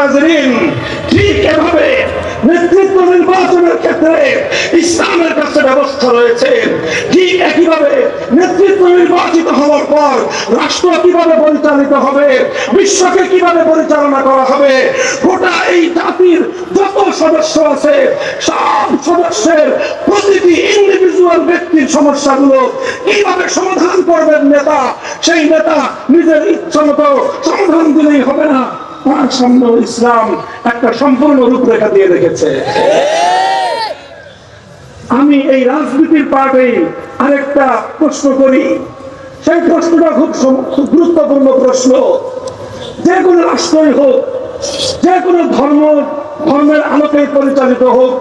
হাজরিন, ঠিক এভাবে নেতৃত্ব নির্বাচনের ক্ষেত্রে ইসলামের কাছে ব্যবস্থা রয়েছে। ঠিক একইভাবে নেতৃত্ব নির্বাচিত হওয়ার পর রাষ্ট্র কীভাবে পরিচালিত হবে, বিশ্বকে কীভাবে পরিচালনা করা হবে, গোটা এই জাতির যত সদস্য আছে, সব সদস্যের প্রতিটি ইন্ডিভিজুয়াল ব্যক্তির সমস্যাগুলো কীভাবে সমাধান করবেন নেতা, সেই নেতা নিজের ইচ্ছা মতো সমাধান দিলেই হবে না। সামনে ইসলাম একটা সম্পূর্ণ রূপরেখা দিয়ে রেখেছে। আমি এই রাজনীতির পার্টে আরেকটা প্রশ্ন করি। সেই প্রশ্নটা খুব খুব গুরুত্বপূর্ণ প্রশ্ন। যে কোনো রাষ্ট্রই হোক যে কোনো ধর্ম ধর্মের আলোকে পরিচালিত হোক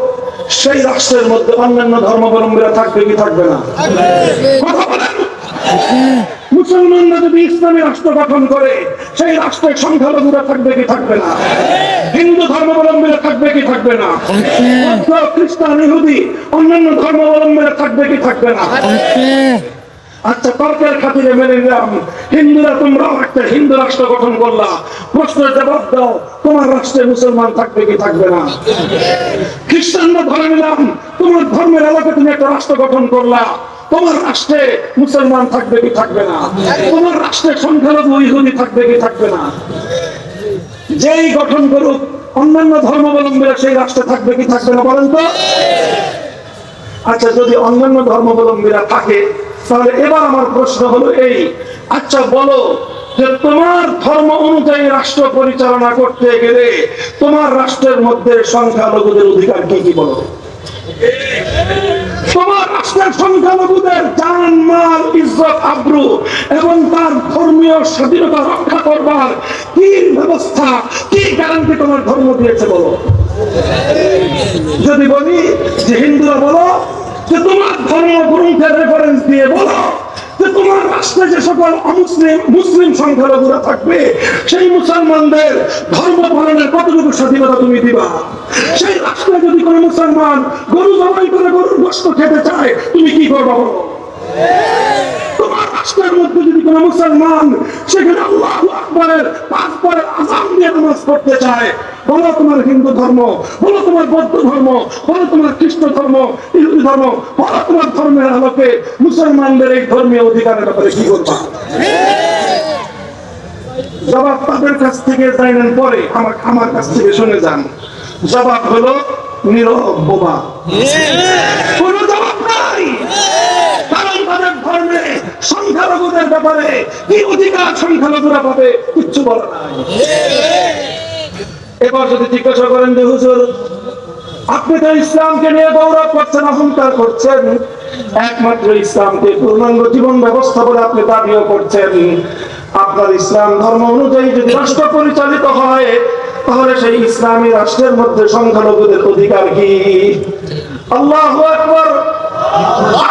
সেই রাষ্ট্রের মধ্যে অন্যান্য ধর্মাবলম্বীরা থাকবে কি থাকবে না? কথা বলেন। মুসলমানরা যদি ইসলামী রাষ্ট্র গঠন করে, সেই রাষ্ট্রের সংখ্যালঘুরা থাকবে কি থাকবে না? হিন্দু ধর্মাবলম্বীরা থাকবে কি থাকবে না? খ্রিস্টান, ইহুদি, অন্যান্য ধর্মাবলম্বীরা থাকবে কি থাকবে না? আচ্ছা তর্কের খাতিরে মেনে নিলাম। হিন্দুরা একটা হিন্দু রাষ্ট্র গঠন করলা। প্রশ্নের জবাব দাও, তোমার রাষ্ট্রে মুসলমান থাকবে কি থাকবে না? খ্রিস্টানরা ধরে নিলাম, তোমার ধর্মের এলাকায় তুমি একটা রাষ্ট্র গঠন করলা। তোমার রাষ্ট্রে মুসলমান থাকবে কি থাকবে না? তোমার রাষ্ট্রে সংখ্যালঘু ইহুদি থাকবে কি থাকবে না? যেই গঠন করুক, অন্যান্য ধর্মাবলম্বীরা সেই রাষ্ট্রে থাকবে কি থাকবে না বলেন তো? আচ্ছা যদি অন্যান্য ধর্মাবলম্বীরা থাকে, তাহলে এবার আমার প্রশ্ন হলো এই। আচ্ছা বলো যে তোমার ধর্ম অনুযায়ী রাষ্ট্র পরিচালনা করতে গেলে তোমার রাষ্ট্রের মধ্যে সংখ্যালঘুদের অধিকার কি কি বলো? রাষ্ট্রের সংখ্যালঘুদের জান, মাল আব্রু এবং তার ধর্মীয় স্বাধীনতা রক্ষা করবার কি ব্যবস্থা, কি গ্যারান্টি তোমার ধর্ম দিয়েছে বলো? যদি বলি যে হিন্দুরা বলো, যে তোমার ধর্ম গ্রন্থের রেফারেন্স দিয়ে বলো যে তোমার রাষ্ট্রে যে সকল অমুসলিম, মুসলিম সংখ্যালঘুরা থাকবে, সেই মুসলমানদের ধর্ম পালনের কতটুকু স্বাধীনতা তুমি দিবা? সেই রাষ্ট্রে যদি কোনো মুসলমান গরু জবাই করে গরুর গোস্ত খেতে চায়, তুমি কি করবা তোমার রাষ্ট্রের মধ্যে যদি কোনো মুসলমান সেখানে আল্লাহ আকবরের পাঁচ পরের আজান দিয়ে নামাজ পড়তে চায় বলো তোমার হিন্দু ধর্ম বলো তোমার বৌদ্ধ ধর্ম বলো তোমার খ্রিস্ট ধর্ম, ইহুদি ধর্ম বলো তোমার ধর্মের আলোকে মুসলমানদের এই ধর্মীয় অধিকারের ব্যাপারে কি করবা জবাব তাদের কাছ থেকে জানেন পরে, আমার আমার কাছ থেকে শুনে যান। জবাব হলো নীরব বোবা। কোনো জবাব নাই। কারণ তাদের ধর্মে সংখ্যালঘুদের ব্যাপারে কি অধিকার সংখ্যালঘুরা পাবে, কিচ্ছু বলে নাই। এবার যদি জিজ্ঞাসা করেন যে, হুজুর, আপনি তো ইসলামকে নিয়ে গৌরব করছেন অহংকার করছেন? একমাত্র ইসলামকে পূর্ণাঙ্গ জীবন ব্যবস্থা বলে আপনি দাবিও করছেন। আপনার ইসলাম ধর্ম অনুযায়ী যদি রাষ্ট্র পরিচালিত হয়, তাহলে সেই ইসলামী রাষ্ট্রের মধ্যে সংখ্যালঘুদের অধিকার কি? আল্লাহ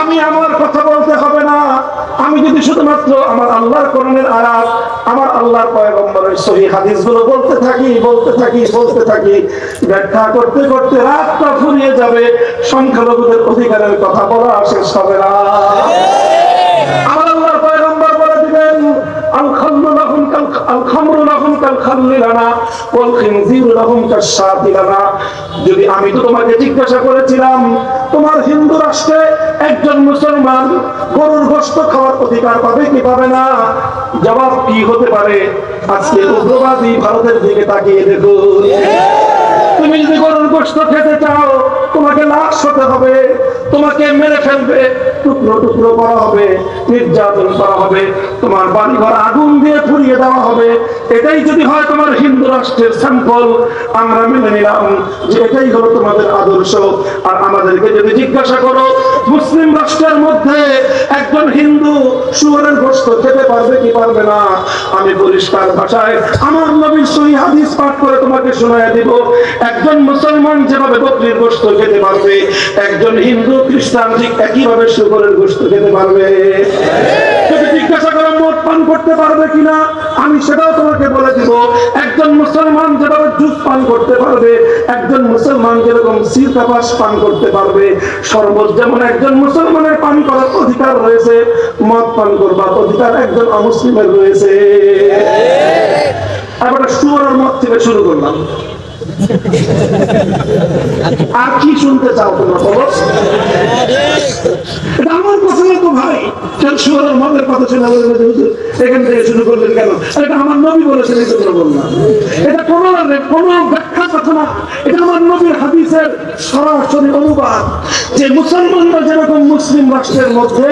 আমি আমার কথা বলতে হবে না। আমি যদি শুধুমাত্র আমার আল্লাহর কোরআনের আয়াত আমার আল্লাহর পয়গম্বরের সহি হাদিসগুলো বলতে থাকি বলতে থাকি বলতে থাকি, ব্যাখ্যা করতে করতে রাতটা ফুরিয়ে যাবে, সংখ্যালঘুদের অধিকারের কথা বলা শেষ হবে না। যদি আমি তো তোমাকে জিজ্ঞাসা করেছিলাম তোমার হিন্দু রাষ্ট্রে একজন মুসলমান গরুর গোস্ত খাওয়ার অধিকার পাবে কি পাবে না? জবাব কি হতে পারে? আজকে উগ্রবাদী ভারতের দিকে তাকিয়ে দেখো। তুমি যদি গরুর গোস্ত খেতে চাও, তোমাকে লাশ হতে হবে, তোমাকে মেরে ফেলবে টুকরো টুকরো করা হবে, নির্যাতন করা হবে, তোমার বাড়ি ঘর আগুন দিয়ে পুড়িয়ে দেওয়া হবে। এটাই যদি হয় তোমার হিন্দু রাষ্ট্রের স্যাম্পল আমরা মেনে নিলাম যে এটাই হলো তোমাদের আদর্শ। আর আমাদেরকে যদি জিজ্ঞাসা করো মুসলিম রাষ্ট্রের মধ্যে একজন হিন্দু সুরের গোস্ত খেতে পারবে কি পারবে না, আমি পরিষ্কার ভাষায় আমার নবীর সহি হাদিস পাঠ করে তোমাকে শোনায় দিব। একজন মুসলমান যেভাবে বকরির গোস্ত খেতে পারবে, একজন হিন্দু খ্রিস্টান ঠিক একইভাবে শুকরের গোস্ত খেতে পারবে। পান করতে পারবে কিনা, আমি সেটাও তোমাকে বলে দিব। একজন মুসলমান যেভাবে জুস পান করতে পারবে, একজন মুসলমান যেরকম সিরকাবাস পান করতে পারবে শরবত যেমন একজন মুসলমানের পান করার অধিকার রয়েছে, মদ পান করবার অধিকার একজন অমুসলিমের রয়েছে। এবার সুয়ারের মত থেকে শুরু করলাম। আর কি শুনতে চাও তোমরা এটা আমার কথা না তো ভাই এখান থেকে শুরু করলেন কেন? এটা আমার নবী বলেছেন বললাম। এটা কোন ব্যাখ্যা কথা না। এটা আমার নবীর হাদিসের সরাসরি অনুবাদ যে মুসলমানরা যেরকম মুসলিম রাষ্ট্রের মধ্যে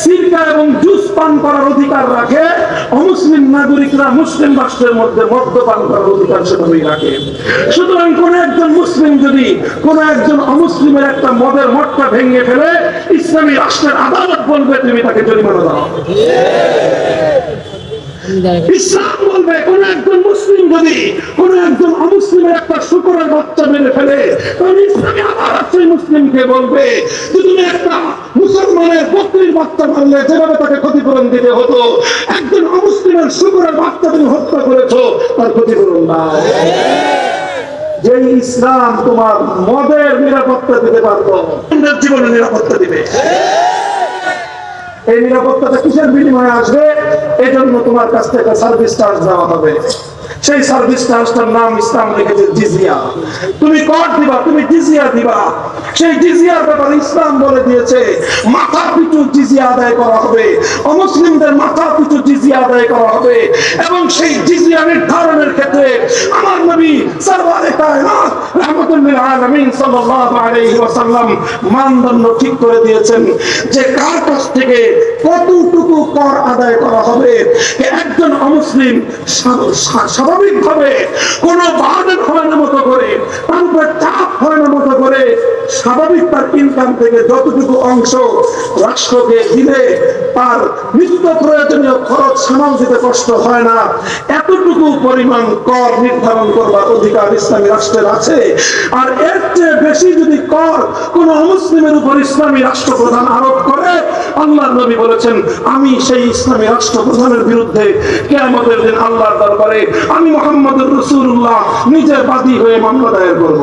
সিরকা এবং জুস পান করার অধিকার রাখে, অমুসলিম নাগরিকরা মুসলিম রাষ্ট্রের মধ্যে মদ্যপান করার অধিকার সেভাবেই রাখে। সুতরাং কোন একজন মুসলিম যদি কোন একজন অমুসলিমের একটা মদের মঠটা ভেঙে ফেলে, ইসলামী রাষ্ট্রের আদালত বলবে, তুমি তাকে জরিমানা দাও। ইসলাম বলবে, কোন একজন মুসলিম যদি কোন একজন অমুসলিমের একটা শুকরের বাচ্চা মেরে ফেলে আদালত সেই মুসলিমকে বলবে, যে তুমি একটা মুসলমানের বকরির বাচ্চা মারলে, যেভাবে তাকে ক্ষতিপূরণ দিতে হতো একজন অমুসলিমের শুকরের বাচ্চা তুমি হত্যা করেছ, তার ক্ষতিপূরণ যে ইসলাম তোমার মদের নিরাপত্তা দিতে পারতো তোমাদের জীবনে নিরাপত্তা দিবে। এই নিরাপত্তাটা কিসের বিনিময়ে আসবে? এজন্য তোমার কাছ থেকে সার্ভিস চার্জ দেওয়া হবে। সেই সার্ভিস চার্জটার নাম ইসলাম লিখেছে জিজিয়া। তুমি কর দিবা, তুমি জিজিয়া দিবা। সেই জিজিয়ার ব্যাপারে ইসলাম বলে দিয়েছে মাথা পিছু জিজিয়া আদায় করা হবে। অমুসলিমদের মাথা পিছু জিজিয়া আদায় করা হবে। এবং সেই জিজিয়া নির্ধারণের ক্ষেত্রে আমার নবী সরওয়ারে কায়নাত রাহমাতুল্লিল আলামিন সাল্লাল্লাহু আলাইহি ওয়াসাল্লাম মানদণ্ড ঠিক করে দিয়েছেন যে কার কাছ থেকে কতটুকু কর আদায় করা হবে। একজন অমুসলিম স্বাভাবিকভাবে কোন বার্ডেন হওয়ার মতো করে তার উপর চাপ হওয়ার মতো করে স্বাভাবিক তার ইনকাম থেকে যতটুকু অংশ রাষ্ট্রকে দিলে তার নিত্য প্রয়োজনীয় খরচ সামাল দিতে কষ্ট হয় না। এতটুকু পরিমাণ কর নির্ধারণ করবার অধিকার ইসলামী রাষ্ট্রের আছে। আর এর চেয়ে বেশি যদি কর কোন মুসলিমের উপর ইসলামী রাষ্ট্রপ্রধান আরোপ করে, আল্লাহ নবী বলেছেন, আমি সেই ইসলামী রাষ্ট্রপ্রধানের বিরুদ্ধে কেয়ামতের দিন আল্লাহর দরবারে আমি মোহাম্মদ রসুল্লাহ নিজের বাদী হয়ে মামলা দায়ের করব।